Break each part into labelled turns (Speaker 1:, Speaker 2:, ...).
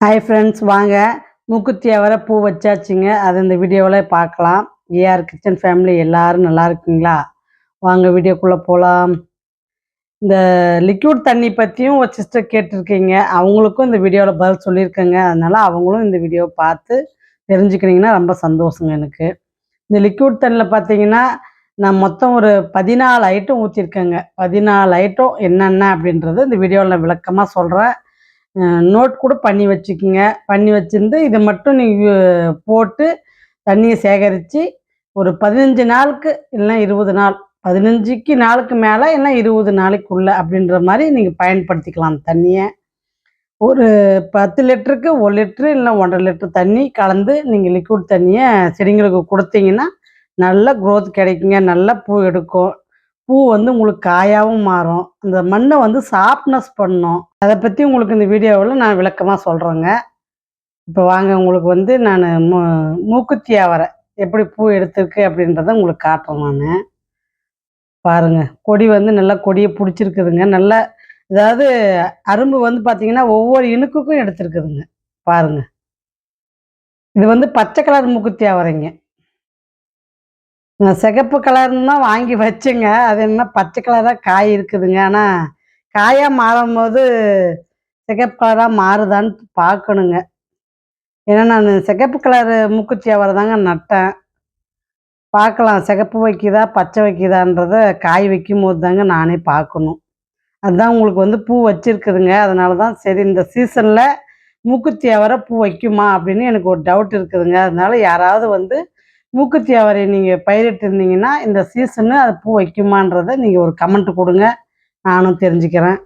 Speaker 1: Hi friends வாங்க. மூக்குத்தி அவரை பூ வச்சாச்சுங்க. அது இந்த வீடியோவில் பார்க்கலாம். ஏஆர் கிச்சன் ஃபேமிலி எல்லாரும் நல்லா இருக்குங்களா? வாங்க வீடியோக்குள்ளே போகலாம் இந்த லிக்விட் தண்ணி பற்றியும் ஒரு சிஸ்டர் கேட்டிருக்கீங்க. அவங்களுக்கும் இந்த வீடியோவில் பதில் சொல்லியிருக்கேங்க. அதனால் அவங்களும் இந்த வீடியோவை பார்த்து தெரிஞ்சுக்கினீங்கன்னா ரொம்ப சந்தோஷங்க எனக்கு. இந்த லிக்விட் தண்ணியில் பார்த்தீங்கன்னா நான் மொத்தம் ஒரு பதினாலு ஐட்டம் ஊற்றிருக்கேங்க பதினாலு ஐட்டம் என்னென்ன அப்படின்றது இந்த வீடியோவில் நான் விளக்கமாக சொல்கிறேன் நோட் கூட பண்ணி வச்சுக்கோங்க. பண்ணி வச்சுருந்து இதை மட்டும் நீங்கள் போட்டு தண்ணியை சேகரித்து ஒரு பதினஞ்சு நாளுக்கு இல்லைன்னா இருபது நாள். பதினஞ்சுக்கு நாளுக்கு மேலே இல்லை இருபது நாளைக்குள்ளே அப்படின்ற மாதிரி நீங்கள் பயன்படுத்திக்கலாம் அந்த தண்ணியை. ஒரு பத்து லிட்டருக்கு ஒரு லிட்ரு இல்லை ஒன்றரை லிட்டர் தண்ணி கலந்து நீங்கள் லிக்விட் தண்ணியை செடிங்களுக்கு கொடுத்தீங்கன்னா நல்ல க்ரோத் கிடைக்குங்க. நல்ல பூ எடுக்கும். பூ வந்து உங்களுக்கு காயாகவும் மாறும். அந்த மண்ணை வந்து சாஃப்ட்னஸ் பண்ணும். அதை பற்றி உங்களுக்கு இந்த வீடியோவில் நான் விளக்கமாக சொல்கிறேங்க இப்போ வாங்க உங்களுக்கு வந்து நான் மூ மூக்குத்தி அவரை எப்படி பூ எடுத்திருக்கு அப்படின்றத உங்களுக்கு காட்டுறேன் நான். பாருங்க கொடி வந்து நல்லா கொடியை பிடிச்சிருக்குதுங்க. நல்லா அதாவது அரும்பு வந்து பார்த்தீங்கன்னா ஒவ்வொரு இணுக்குக்கும் எடுத்திருக்குதுங்க. பாருங்க. இது வந்து பச்சை கலர் மூக்குத்தி அவரைங்க சிகப்பு கலர்னு தான் வாங்கி வச்சேங்க. அது என்ன பச்சை கலராக காய் இருக்குதுங்க. ஆனால் காயாக மாறும் போது சிகப்பு கலராக மாறுதான்னு பார்க்கணுங்க. ஏன்னா நான் சிகப்பு கலரு மூக்குச்சி அவரை தாங்க நட்டேன். பார்க்கலாம். சிகப்பு வைக்குதா பச்சை வைக்கிதான்றத காய் வைக்கும் போது தாங்க நானே பார்க்கணும். அதுதான் உங்களுக்கு வந்து பூ வச்சுருக்குதுங்க. அதனால தான் சரி இந்த சீசனில் மூக்குத்தி அவரை பூ வைக்குமா அப்படின்னு எனக்கு ஒரு டவுட் இருக்குதுங்க. அதனால யாராவது வந்து மூக்குத்தி அவரை நீங்கள் பயிரிட்டு இருந்தீங்கன்னா இந்த சீசனு அது பூ வைக்குமான்றதை நீங்கள் ஒரு கமெண்ட் கொடுங்க. நானும் தெரிஞ்சுக்கிறேன்.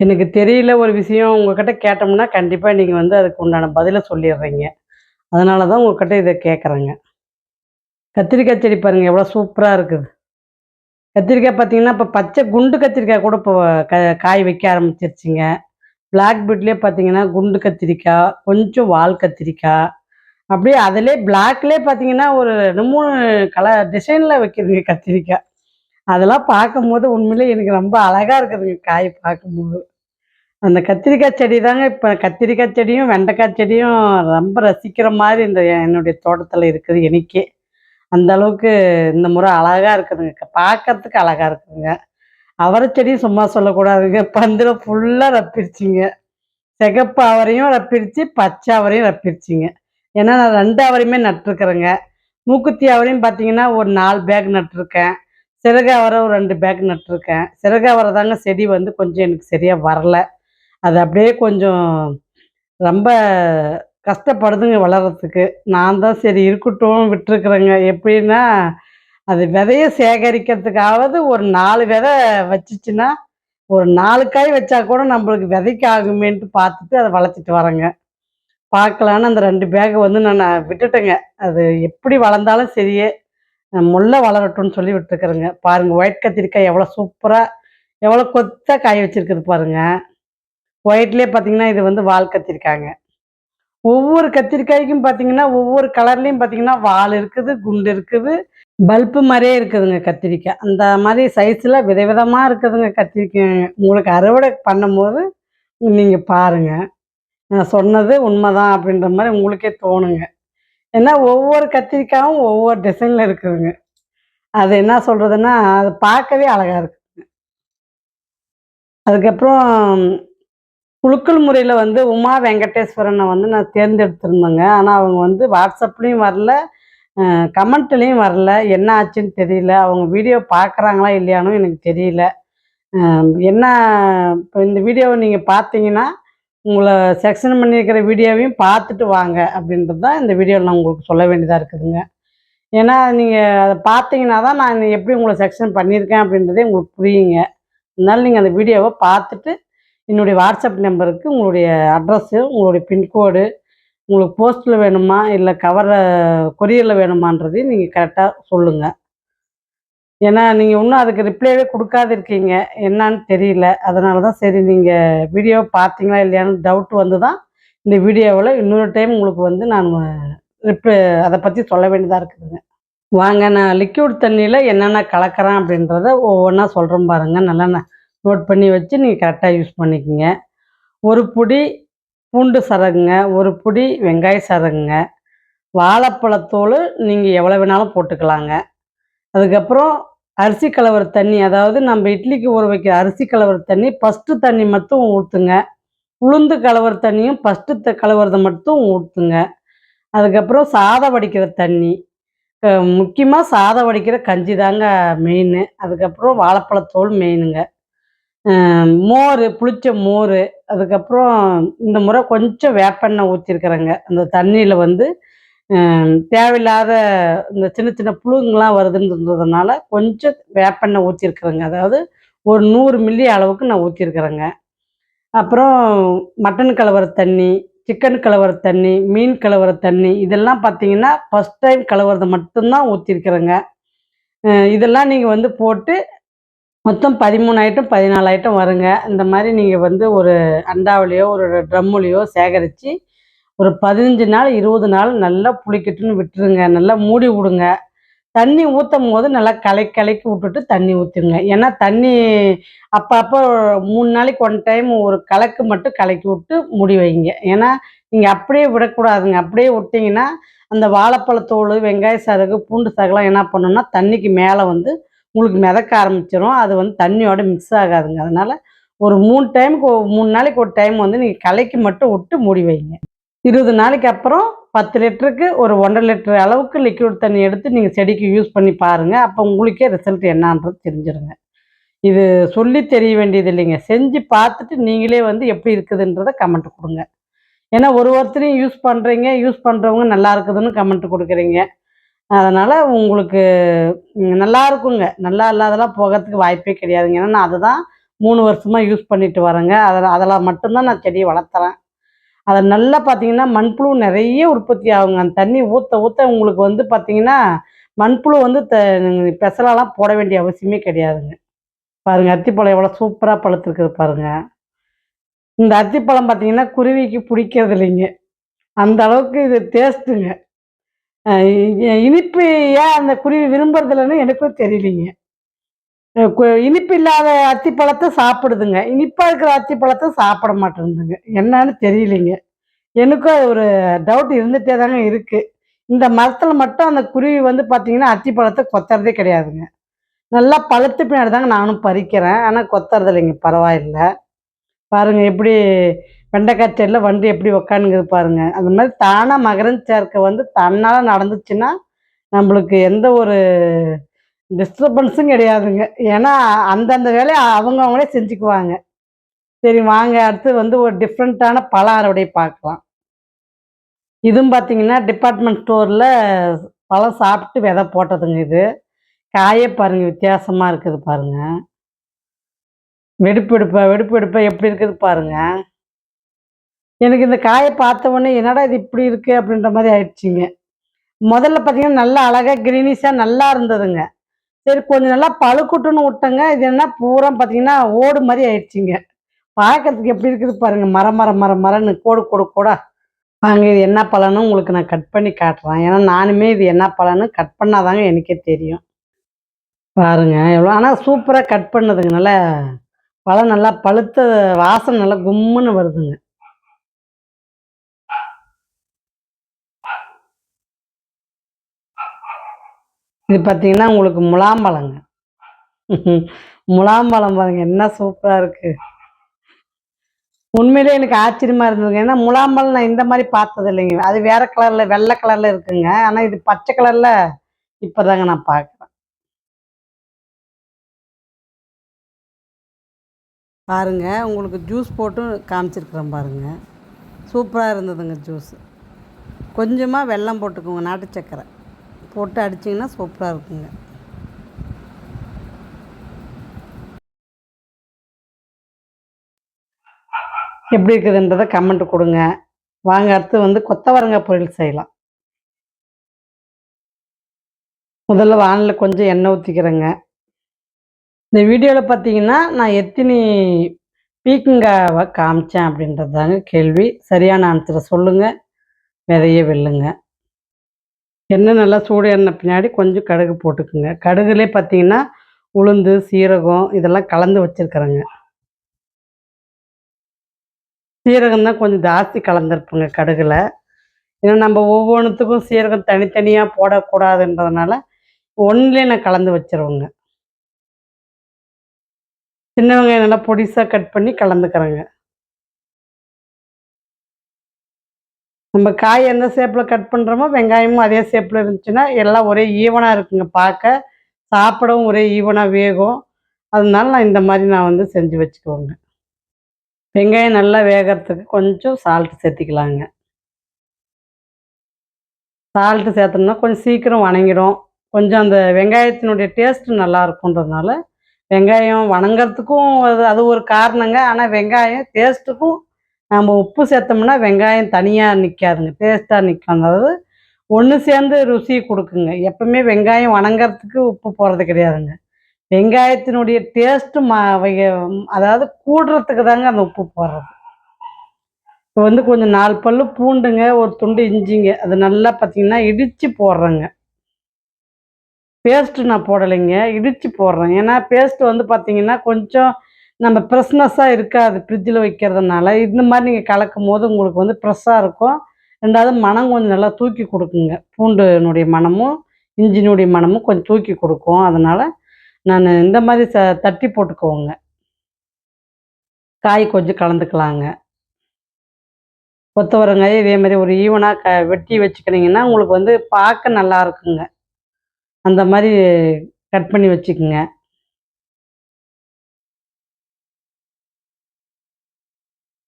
Speaker 1: எனக்கு தெரியல ஒரு விஷயம் உங்ககிட்ட கேட்டோம்னா கண்டிப்பாக நீங்கள் வந்து அதுக்கு உண்டான பதிலை சொல்லிடுறீங்க. அதனால தான் உங்ககிட்ட இதை கேட்குறேங்க கத்திரிக்காய் செடி பாருங்கள் எவ்வளோ சூப்பராக இருக்குது. கத்திரிக்காய் பார்த்தீங்கன்னா இப்போ பச்சை குண்டு கத்திரிக்காய் கூட இப்போ க காய் வைக்க ஆரம்பிச்சிருச்சிங்க. பிளாக் பீட்லேயே பார்த்தீங்கன்னா குண்டு கத்திரிக்காய் கொஞ்சம் வால் கத்திரிக்காய் அப்படியே அதிலே பிளாக்லேயே பார்த்தீங்கன்னா ஒரு ரெண்டு மூணு கலர் டிசைனில் வைக்கிறதுங்க கத்திரிக்காய். அதெல்லாம் பார்க்கும்போது உண்மையிலே எனக்கு ரொம்ப அழகாக இருக்குதுங்க காய் பார்க்கும்போது. அந்த கத்திரிக்காய் செடி தாங்க இப்போ கத்திரிக்காய் செடியும் வெண்டைக்காய் செடியும் ரொம்ப ரசிக்கிற மாதிரி இந்த என்னுடைய தோட்டத்தில் இருக்குது எனக்கே. அந்த அளவுக்கு இந்த முறை அழகாக இருக்குதுங்க பார்க்கறதுக்கு அழகாக இருக்குதுங்க. அவரை செடியும் சும்மா சொல்லக்கூடாதுங்க பந்தில் ஃபுல்லாக ரப்பிருச்சிங்க சிகப்பு அவரையும் ரப்பிருச்சு பச்சை அவரையும் ரப்பிருச்சிங்க ஏன்னா நான் ரெண்டு அவரையுமே நட்டிருக்கிறேங்க. மூக்குத்தி அவரையும் பார்த்தீங்கன்னா ஒரு நாலு பேக் நட்டிருக்கேன். சிறகு அவரை ஒரு ரெண்டு பேக் நட்டிருக்கேன். சிறகு அவரை தாங்க செடி வந்து கொஞ்சம் எனக்கு சரியாக வரல. அது அப்படியே கொஞ்சம் ரொம்ப கஷ்டப்படுதுங்க வளர்கிறதுக்கு நான் தான் சரி இருக்கட்டும் விட்டுருக்குறேங்க. எப்படின்னா அது விதையை சேகரிக்கிறதுக்காவது ஒரு நாலு விதை வச்சிச்சுன்னா ஒரு நாலு காய் வச்சா கூட நம்மளுக்கு விதைக்கு ஆகுமேன்ட்டு பார்த்துட்டு அதை வளர்த்திட்டு வரேங்க பார்க்கலான்னு அந்த ரெண்டு பேக்கை வந்து நான் விட்டுட்டேங்க. அது எப்படி வளர்ந்தாலும் சரியே முல்லை வளரட்டும்னு சொல்லி விட்டுருக்குறேங்க. பாருங்க ஒயிட் கத்திரிக்காய் எவ்வளோ சூப்பராக எவ்வளோ கொத்தா காய வச்சிருக்குது பாருங்க. ஒயிட்லேயே பார்த்தீங்கன்னா இது வந்து வால் கத்திரிக்காங்க ஒவ்வொரு கத்திரிக்காய்க்கும் பார்த்தீங்கன்னா ஒவ்வொரு கலர்லேயும் பார்த்தீங்கன்னா வால் இருக்குது குண்டு இருக்குது பல்பு மாதிரியே இருக்குதுங்க கத்திரிக்காய். அந்த மாதிரி சைஸில் விதவிதமாக இருக்குதுங்க கத்திரிக்காய். உங்களுக்கு அறுவடை பண்ணும்போது நீங்கள் பாருங்கள் நான் சொன்னது உண்மைதான் அப்படின்ற மாதிரி உங்களுக்கே தோணுங்க. ஏன்னா ஒவ்வொரு கத்திரிக்காயும் ஒவ்வொரு டிசைனில் இருக்குதுங்க. அது என்ன சொல்கிறதுன்னா அது பார்க்கவே அழகாக இருக்குதுங்க. அதுக்கப்புறம் குழுக்கள் முறையில் வந்து உமா வெங்கடேஸ்வரனை வந்து நான் தேர்ந்தெடுத்திருந்தேங்க. ஆனால் அவங்க வந்து வாட்ஸ்அப்லேயும் வரல கமெண்ட்லேயும் வரல. என்ன ஆச்சுன்னு தெரியல. அவங்க வீடியோ பார்க்குறாங்களா இல்லையானும் எனக்கு தெரியல. என்ன இப்போ இந்த வீடியோவை நீங்கள் பார்த்தீங்கன்னா உங்களை செக்ஷன் பண்ணியிருக்கிற வீடியோவையும் பார்த்துட்டு வாங்க அப்படின்றது தான் இந்த வீடியோவில் நான் உங்களுக்கு சொல்ல வேண்டியதாக இருக்குதுங்க. ஏன்னா நீங்கள் அதை பார்த்தீங்கன்னா தான் நான் எப்படி உங்களை செக்ஷன் பண்ணியிருக்கேன் அப்படின்றதே உங்களுக்கு புரியுங்க. அதனால நீங்கள் அந்த வீடியோவை பார்த்துட்டு என்னுடைய வாட்ஸ்அப் நம்பருக்கு உங்களுடைய அட்ரஸ்ஸு உங்களுடைய பின்கோடு உங்களுக்கு போஸ்ட்டில் வேணுமா இல்லை கவரில் கொரியரில் வேணுமான்றதையும் நீங்கள் கரெக்டாக சொல்லுங்கள் ஏன்னா நீங்கள் இன்னும் அதுக்கு ரிப்ளைவே கொடுக்காது இருக்கீங்க என்னன்னு தெரியல. அதனால தான் சரி நீங்கள் வீடியோ பார்த்தீங்களா இல்லையான்னு டவுட் வந்து தான் இந்த வீடியோவில் இன்னொரு டைம் உங்களுக்கு வந்து நான் ரிப்ளை அதை பற்றி சொல்ல வேண்டியதாக இருக்குதுங்க. வாங்க நான் லிக்யூட் தண்ணியில் என்னென்ன கலக்கிறேன் அப்படின்றத ஒவ்வொன்றா சொல்கிறோம் பாருங்கள் நல்லா நோட் பண்ணி வச்சு நீங்கள் கரெக்டாக யூஸ் பண்ணிக்கோங்க. ஒரு பொடி பூண்டு சரகுங்க ஒரு புடி வெங்காய சரகுங்க வாழைப்பழத்தோல் நீங்கள் எவ்வளோ வேணாலும் போட்டுக்கலாங்க. அதுக்கப்புறம் அரிசி கலவர தண்ணி அதாவது நம்ம இட்லிக்கு ஊற வைக்கிற அரிசி கலவர தண்ணி ஃபஸ்ட்டு தண்ணி மட்டும் ஊற்றுங்க உளுந்து கலவர தண்ணியும் ஃபஸ்ட்டு கலவரத்தை மட்டும் ஊற்றுங்க அதுக்கப்புறம் சாதம் வடிக்கிற தண்ணி. முக்கியமாக சாதம் வடிக்கிற கஞ்சி தாங்க மெயின் அதுக்கப்புறம் வாழைப்பழத்தோல் மெயினுங்க மோர் புளிச்ச மோர் அதுக்கப்புறம் இந்த முறை கொஞ்சம் வேப்பெண்ணெய் ஊற்றிருக்கிறேங்க அந்த தண்ணியில் வந்து தேவையில்லாத இந்த சின்ன சின்ன புழுங்கெலாம் வருதுன்றதுனால கொஞ்சம் வேப்பெண்ணெய் ஊற்றிருக்குறேங்க அதாவது ஒரு நூறு மில்லி அளவுக்கு நான் ஊற்றிருக்குறேங்க அப்புறம் மட்டன் கலவர தண்ணி சிக்கன் கலவர தண்ணி மீன் கலவர தண்ணி இதெல்லாம் பார்த்தீங்கன்னா ஃபஸ்ட் டைம் கலவரத்தை மட்டும்தான் ஊற்றிருக்குறேங்க இதெல்லாம் நீங்கள் வந்து போட்டு மொத்தம் பதிமூணு ஐட்டம் பதினாலு ஐட்டம் வருங்க. இந்த மாதிரி நீங்கள் வந்து ஒரு அண்டாவிலையோ ஒரு ட்ரம்முலையோ சேகரித்து ஒரு பதினஞ்சு நாள் இருபது நாள் நல்லா புளிக்கட்டுன்னு விட்டுருங்க. நல்லா மூடி விடுங்க. தண்ணி ஊற்றும் போது நல்லா கலை கலக்கி விட்டுட்டு தண்ணி ஊற்றுங்க ஏன்னா தண்ணி அப்பப்போ மூணு நாளைக்கு ஒன் டைம் ஒரு கலக்கு மட்டும் கலக்கி விட்டு மூடி வைங்க. ஏன்னா நீங்கள் அப்படியே விடக்கூடாதுங்க. அப்படியே விட்டிங்கன்னா அந்த வாழைப்பழத்தோல் வெங்காய சரகு பூண்டு சரகுலாம் என்ன பண்ணணும்னா தண்ணிக்கு மேலே வந்து உங்களுக்கு மிதக்க ஆரம்பிச்சிடும் அது வந்து தண்ணியோட மிக்ஸ் ஆகாதுங்க. அதனால் ஒரு மூணு டைமுக்கு மூணு நாளைக்கு ஒரு டைம் வந்து நீங்கள் கலைக்கு மட்டும் விட்டு மூடி வைங்க. இருபது நாளைக்கு அப்புறம் பத்து லிட்டருக்கு ஒரு ஒன்றரை லிட்டர் அளவுக்கு லிக்விட் தண்ணி எடுத்து நீங்கள் செடிக்கு யூஸ் பண்ணி பாருங்கள் அப்போ உங்களுக்கே ரிசல்ட் என்னான்றது தெரிஞ்சிருங்க. இது சொல்லி தெரிய வேண்டியது இல்லைங்க. செஞ்சு பார்த்துட்டு நீங்களே வந்து எப்படி இருக்குதுன்றதை கமெண்ட் கொடுங்க. ஏன்னா ஒரு ஒருத்தரையும் யூஸ் பண்ணுறீங்க யூஸ் பண்ணுறவங்க நல்லா இருக்குதுன்னு கமெண்ட் கொடுக்குறீங்க. அதனால் உங்களுக்கு நல்லா இருக்குங்க. நல்லா இல்லாதெல்லாம் போகிறதுக்கு வாய்ப்பே கிடையாதுங்க. ஏன்னா நான் அதை தான் மூணு வருஷமாக யூஸ் பண்ணிட்டு வரேங்க. அதில் அதில் மட்டும்தான் நான் செடியை வளர்த்துறேன். அதை நல்லா பார்த்தீங்கன்னா மண்புழு நிறைய உற்பத்தி ஆகுங்க. அந்த தண்ணி ஊற்ற ஊற்ற உங்களுக்கு வந்து பார்த்தீங்கன்னா மண்புழு வந்து த பெசலாலாம் போட வேண்டிய அவசியமே கிடையாதுங்க. பாருங்கள் அத்திப்பழம் எவ்வளோ சூப்பராக பழுத்துருக்குது பாருங்கள் இந்த அத்திப்பழம் பார்த்தீங்கன்னா குருவிக்கு பிடிக்கிறது இல்லைங்க. அந்த அளவுக்கு இது டேஸ்ட்டுங்க இனிப்பு ஏன் அந்த குருவி விரும்புறதில்லன்னு எனக்கும் தெரியலிங்க. இனிப்பு இல்லாத அத்திப்பழத்தை சாப்பிடுதுங்க. இனிப்பாக இருக்கிற அத்திப்பழத்தை சாப்பிட மாட்டேங்குதுங்க என்னன்னு தெரியலிங்க. எனக்கும் ஒரு டவுட் இருந்துகிட்டே தாங்க இருக்குது இந்த மரத்தில் மட்டும் அந்த குருவி வந்து பார்த்தீங்கன்னா அத்திப்பழத்தை கொத்துறதே கிடையாதுங்க. நல்லா பழுத்து பின்னாடி தாங்க நானும் பறிக்கிறேன். ஆனால் கொத்துறது இல்லைங்க பரவாயில்ல. பாருங்கள் எப்படி வெண்டைக்காய் செடியில் வண்டு எப்படி உக்காந்துங்குது பாருங்கள் அந்த மாதிரி தானாக மகரந்த சேர்க்கை வந்து தன்னால் நடந்துச்சுன்னா நம்மளுக்கு எந்த ஒரு டிஸ்டர்பன்ஸும் கிடையாதுங்க. ஏன்னா அந்தந்த வேலையை அவங்க அவங்களே செஞ்சுக்குவாங்க. சரி வாங்க அடுத்து வந்து ஒரு டிஃப்ரெண்ட்டான பழம் அறுவடை பார்க்கலாம். இதுவும் பார்த்தீங்கன்னா டிபார்ட்மெண்ட் ஸ்டோரில் பழம் சாப்பிட்டு விதை போட்டதுங்க இது. காயே பாருங்கள் வித்தியாசமாக இருக்குது பாருங்கள் வெடிப்பு எடுப்ப வெடிப்பு எடுப்ப எப்படி இருக்குது பாருங்கள் எனக்கு இந்த காயை பார்த்த உடனே என்னடா இது இப்படி இருக்குது அப்படின்ற மாதிரி ஆயிடுச்சிங்க. முதல்ல பார்த்தீங்கன்னா நல்லா அழகாக க்ரீனிஷாக நல்லா இருந்ததுங்க. சரி கொஞ்சம் நல்லா பழுக்கட்டுன்னு விட்டங்க. இது என்ன பூரா பார்த்தீங்கன்னா ஓடு மாதிரி ஆயிடுச்சுங்க. பார்க்கறதுக்கு எப்படி இருக்குது பாருங்க. மரம் மரம் மரம் மரம்னு கோடு கோடு கூட. வாங்க இது என்ன பழம்னு உங்களுக்கு நான் கட் பண்ணி காட்டுறேன். ஏன்னா நானுமே இது என்ன பழம்னு கட் பண்ணாதாங்க எனக்கே தெரியும். பாருங்க எவ்வளோ ஆனால் சூப்பராக கட் பண்ணதுங்க. நல்லா பழம் நல்லா பழுத்த வாசனை நல்லா கும்முன்னு வருதுங்க. இது பார்த்தீங்கன்னா உங்களுக்கு முலாம்பழங்க. முலாம்பழம் பாருங்க என்ன சூப்பராக இருக்கு. உண்மையிலே எனக்கு ஆச்சரியமா இருந்ததுங்க. ஏன்னா முலாம்பழம் நான் இந்த மாதிரி பார்த்தது இல்லைங்க அது வேற கலர்ல வெள்ளை கலர்ல இருக்குங்க. ஆனால் இது பச்சை கலர்ல இப்போதாங்க நான் பார்க்குறேன். பாருங்க உங்களுக்கு ஜூஸ் போட்டும் காமிச்சிருக்கிறேன் பாருங்க. சூப்பராக இருந்ததுங்க ஜூஸ் கொஞ்சமாக வெல்லம் போட்டுக்கோங்க நாட்டு சக்கரை. போட்டு அடிச்சிங்கன்னா சூப்பராக இருக்குங்க. எப்படி இருக்குதுன்றதை கமெண்ட் கொடுங்க. வாங்க அடுத்து வந்து கொத்தவரங்காய் பொரியல் செய்யலாம். முதல்ல வானில் கொஞ்சம் எண்ணெய் ஊற்றிக்கிறேங்க இந்த வீடியோவில் பார்த்தீங்கன்னா நான் எத்தனை பீக்கங்காவை காமிச்சேன் அப்படின்றது தாங்க கேள்வி. சரியான ஆன்சரை சொல்லுங்கள் விதைய வெல்லுங்க. எண்ணெய் நல்லா சூடு எண்ணெய் பின்னாடி கொஞ்சம் கடுகு போட்டுக்குங்க. கடுகுலே பார்த்தீங்கன்னா உளுந்து சீரகம் இதெல்லாம் கலந்து வச்சுருக்குறேங்க. சீரகம் தான் கொஞ்சம் ஜாஸ்தி கலந்துருப்புங்க கடுகுல. ஏன்னா நம்ம ஒவ்வொன்றுத்துக்கும் சீரகம் தனித்தனியாக போடக்கூடாதுன்றதுனால ஒன்றுலேயே நான் கலந்து வச்சிருவேங்க. சின்ன வெங்காயம் நல்லா பொடிசாக கட் பண்ணி கலந்துக்கிறேங்க. நம்ம காய் எந்த ஷேப்பில் கட் பண்ணுறோமோ வெங்காயமும் அதே ஷேப்பில் இருந்துச்சுன்னா எல்லாம் ஒரே ஈவனாக இருக்குங்க. பார்க்க சாப்பிடவும் ஒரே ஈவனாக வேகும். அதனால நான் இந்த மாதிரி நான் வந்து செஞ்சு வச்சுக்குவேங்க. வெங்காயம் நல்லா வேகறதுக்கு கொஞ்சம் சால்ட் சேர்த்திக்கலாங்க. சால்ட்டு சேர்த்தோம்னா கொஞ்சம் சீக்கிரம் வணங்கிடும். கொஞ்சம் அந்த வெங்காயத்தினுடைய டேஸ்ட்டு நல்லா இருக்குன்றதுனால வெங்காயம் வணங்கிறதுக்கும் அது அது ஒரு காரணங்க. ஆனால் வெங்காயம் டேஸ்ட்டுக்கும் நம்ம உப்பு சேர்த்தோம்னா வெங்காயம் தனியாக நிற்காதுங்க டேஸ்ட்டாக நிற்கும் அதாவது ஒன்று சேர்ந்து ருசி கொடுக்குங்க. எப்பவுமே வெங்காயம் வணங்குறதுக்கு உப்பு போடுறது கிடையாதுங்க. வெங்காயத்தினுடைய டேஸ்ட்டு மா அதாவது கூடுறதுக்கு தாங்க அந்த உப்பு போடுறது. இப்போ வந்து கொஞ்சம் நாலு பல்லு பூண்டுங்க ஒரு துண்டு இஞ்சிங்க அது நல்லா பார்த்தீங்கன்னா இடித்து போடுறேங்க. பேஸ்ட்டு நான் போடலைங்க இடித்து போடுறேன். ஏன்னா பேஸ்ட்டு வந்து பார்த்தீங்கன்னா கொஞ்சம் நம்ம ஃப்ரெஷ்னஸ்ஸாக இருக்காது ஃப்ரிட்ஜில் வைக்கிறதுனால. இந்த மாதிரி நீங்கள் கலக்கும் போது உங்களுக்கு வந்து ஃப்ரெஷ்ஷாக இருக்கும். ரெண்டாவது மனம் கொஞ்சம் நல்லா தூக்கி கொடுக்குங்க. பூண்டுனுடைய மனமும் இஞ்சினுடைய மனமும் கொஞ்சம் தூக்கி கொடுக்கும். அதனால் நான் இந்த மாதிரி ச தட்டி போட்டுக்குவோங்க காய் கொஞ்சம் கலந்துக்கலாங்க. கொத்தவரங்காய் இதே மாதிரி ஒரு ஈவனாக க வெட்டி வச்சுக்கினீங்கன்னா உங்களுக்கு வந்து பார்க்க நல்லா இருக்குங்க. அந்த மாதிரி கட் பண்ணி வச்சுக்கோங்க.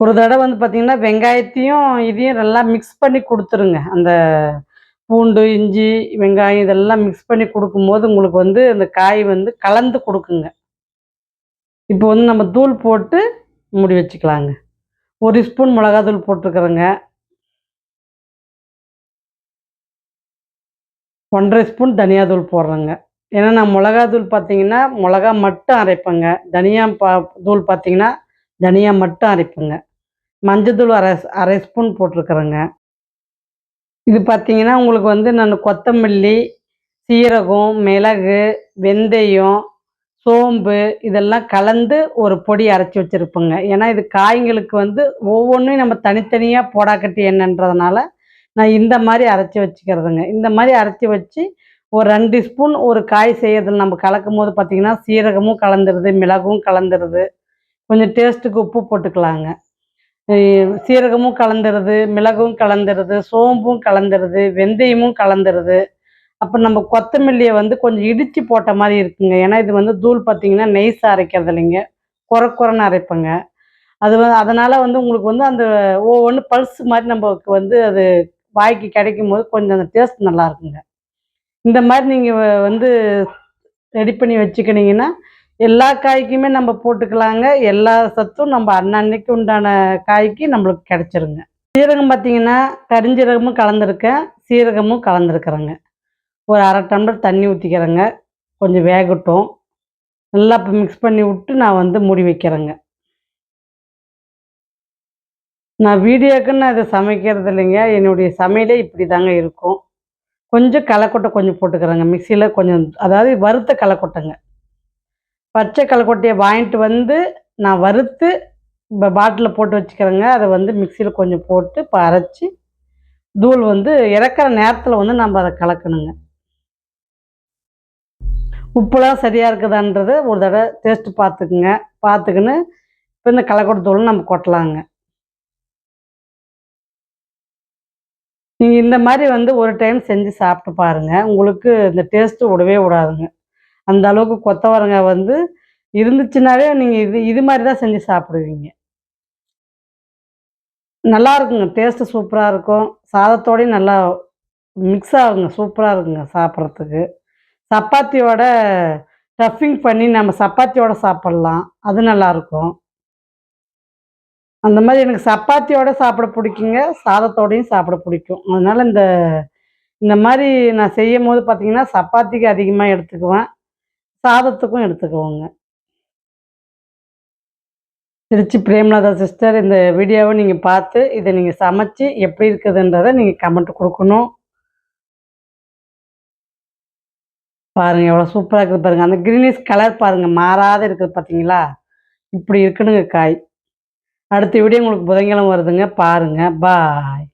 Speaker 1: ஒரு தடவை வந்து பார்த்தீங்கன்னா வெங்காயத்தையும் இதையும் நல்லா மிக்ஸ் பண்ணி கொடுத்துருங்க. அந்த பூண்டு இஞ்சி வெங்காயம் இதெல்லாம் மிக்ஸ் பண்ணி கொடுக்கும்போது உங்களுக்கு வந்து அந்த காய் வந்து கலந்து கொடுக்குங்க. இப்போ வந்து நம்ம தூள் போட்டு மூடி வச்சுக்கலாங்க. ஒரு ஸ்பூன் மிளகாத்தூள் போட்டிருக்குறேங்க. ஒன்றரை ஸ்பூன் தனியாத்தூள் போடுறேங்க. ஏன்னா நான் மிளகாத்தூள் பார்த்தீங்கன்னா மிளகா மட்டும் அரைப்பேங்க. தனியா பா தூள் பார்த்தீங்கன்னா தனியா மட்டும் அரைப்பேங்க. மஞ்சத்தூள் அரை அரை ஸ்பூன் போட்டிருக்கிறேங்க. இது பார்த்தீங்கன்னா உங்களுக்கு வந்து நான் கொத்தமல்லி சீரகம் மிளகு வெந்தயம் சோம்பு இதெல்லாம் கலந்து ஒரு பொடி அரைச்சி வச்சுருப்பேங்க. ஏன்னா இது காய்களுக்கு வந்து ஒவ்வொன்றையும் நம்ம தனித்தனியாக போடாக்கட்டி என்னன்றதுனால நான் இந்த மாதிரி அரைச்சி வச்சுக்கிறதுங்க. இந்த மாதிரி அரைச்சி வச்சு ஒரு ரெண்டு ஸ்பூன் ஒரு காய் செய்யறதுல நம்ம கலக்கும் போது பார்த்தீங்கன்னா சீரகமும் கலந்துருது மிளகும் கலந்துருது. கொஞ்சம் டேஸ்ட்டுக்கு உப்பு போட்டுக்கலாங்க. சீரகமும் கலந்துருது மிளகும் கலந்துருது சோம்பும் கலந்துருது வெந்தயமும் கலந்துருது. அப்போ நம்ம கொத்தமல்லியை வந்து கொஞ்சம் இடித்து போட்ட மாதிரி இருக்குங்க. ஏன்னா இது வந்து தூள் பார்த்தீங்கன்னா நெய்ஸாக அரைக்கிறது இல்லைங்க. குறை குறைன்னு அரைப்பேங்க. அது வந்து அதனால் வந்து உங்களுக்கு வந்து அந்த ஒவ்வொன்று பல்ஸ் மாதிரி நமக்கு வந்து அது வாய்க்கு கிடைக்கும் போது கொஞ்சம் அந்த டேஸ்ட் நல்லா இருக்குங்க. இந்த மாதிரி நீங்கள் வந்து ரெடி பண்ணி வச்சுக்கினீங்கன்னா எல்லா காய்க்குமே நம்ம போட்டுக்கலாங்க. எல்லா சத்தும் நம்ம அன்னன்னைக்கு உண்டான காய்க்கு நம்மளுக்கு கிடச்சிருங்க. சீரகம் பார்த்தீங்கன்னா கரிஞ்சீரகமும் கலந்துருக்கேன். சீரகமும் கலந்துருக்குறேங்க. ஒரு அரை டம்ளர் தண்ணி ஊற்றிக்கிறேங்க கொஞ்சம் வேகட்டும். நல்லா இப்போ மிக்ஸ் பண்ணி விட்டு நான் வந்து மூடி வைக்கிறேங்க. நான் வீடியோக்குன்னு அதை சமைக்கிறது இல்லைங்க. என்னுடைய சமையலே இப்படி தாங்க இருக்கும். கொஞ்சம் களைக்கொட்டை கொஞ்சம் போட்டுக்கிறேங்க. மிக்சியில் கொஞ்சம் அதாவது வறுத்த களைக்கொட்டைங்க. பச்சை களைக்கொட்டையை வாங்கிட்டு வந்து நான் வறுத்து இப்போ பாட்டிலில் போட்டு வச்சுக்கிறேங்க. அதை வந்து மிக்சியில் கொஞ்சம் போட்டு இப்போ அரைச்சி தூள் வந்து இறக்குற நேரத்தில் வந்து நம்ம அதை கலக்கணுங்க. உப்புலாம் சரியாக இருக்குதான்றதை ஒரு தடவை டேஸ்ட்டு பார்த்துக்குங்க. பார்த்துக்கின்னு இப்போ இந்த களைக்கொட்டை தூள் நம்ம கொட்டலாங்க. நீங்கள் இந்த மாதிரி வந்து ஒரு டைம் செஞ்சு சாப்பிட்டு பாருங்கள் உங்களுக்கு இந்த டேஸ்ட்டு விடவே விடாதுங்க அந்த அளவுக்கு கொத்தவரங்காய் வந்து இருந்துச்சுனாவே நீங்கள் இது இது மாதிரி தான் செஞ்சு சாப்பிடுவீங்க. நல்லா இருக்குங்க. டேஸ்ட்டு சூப்பராக இருக்கும். சாதத்தோடையும் நல்லா மிக்ஸ் ஆகுங்க. சூப்பராக இருக்குங்க சாப்பிட்றதுக்கு. சப்பாத்தியோட ஸ்டஃபிங் பண்ணி நம்ம சப்பாத்தியோட சாப்பிட்லாம். அது நல்லாயிருக்கும் அந்த மாதிரி எனக்கு சப்பாத்தியோட சாப்பிட பிடிக்குங்க. சாதத்தோடையும் சாப்பிட பிடிக்கும். அதனால் இந்த இந்த மாதிரி நான் செய்யும் போது பார்த்தீங்கன்னா சப்பாத்திக்கு அதிகமாக எடுத்துக்குவேன். சாதத்துக்கும் எடுத்துக்குவோங்க திருச்சி பிரேமலதா சிஸ்டர் இந்த வீடியோவை நீங்கள் பார்த்து இதை நீங்கள் சமைச்சு எப்படி இருக்குதுன்றதை நீங்கள் கமெண்ட் கொடுக்கணும். பாருங்கள் எவ்வளோ சூப்பராக இருக்குது பாருங்கள் அந்த க்ரீனிஷ் கலர் பாருங்கள் மாறாத இருக்குது பார்த்தீங்களா? இப்படி இருக்கணுங்க காய். அடுத்த வீடியோ உங்களுக்கு புதன்கிழமை வருதுங்க. பாருங்கள் பாய்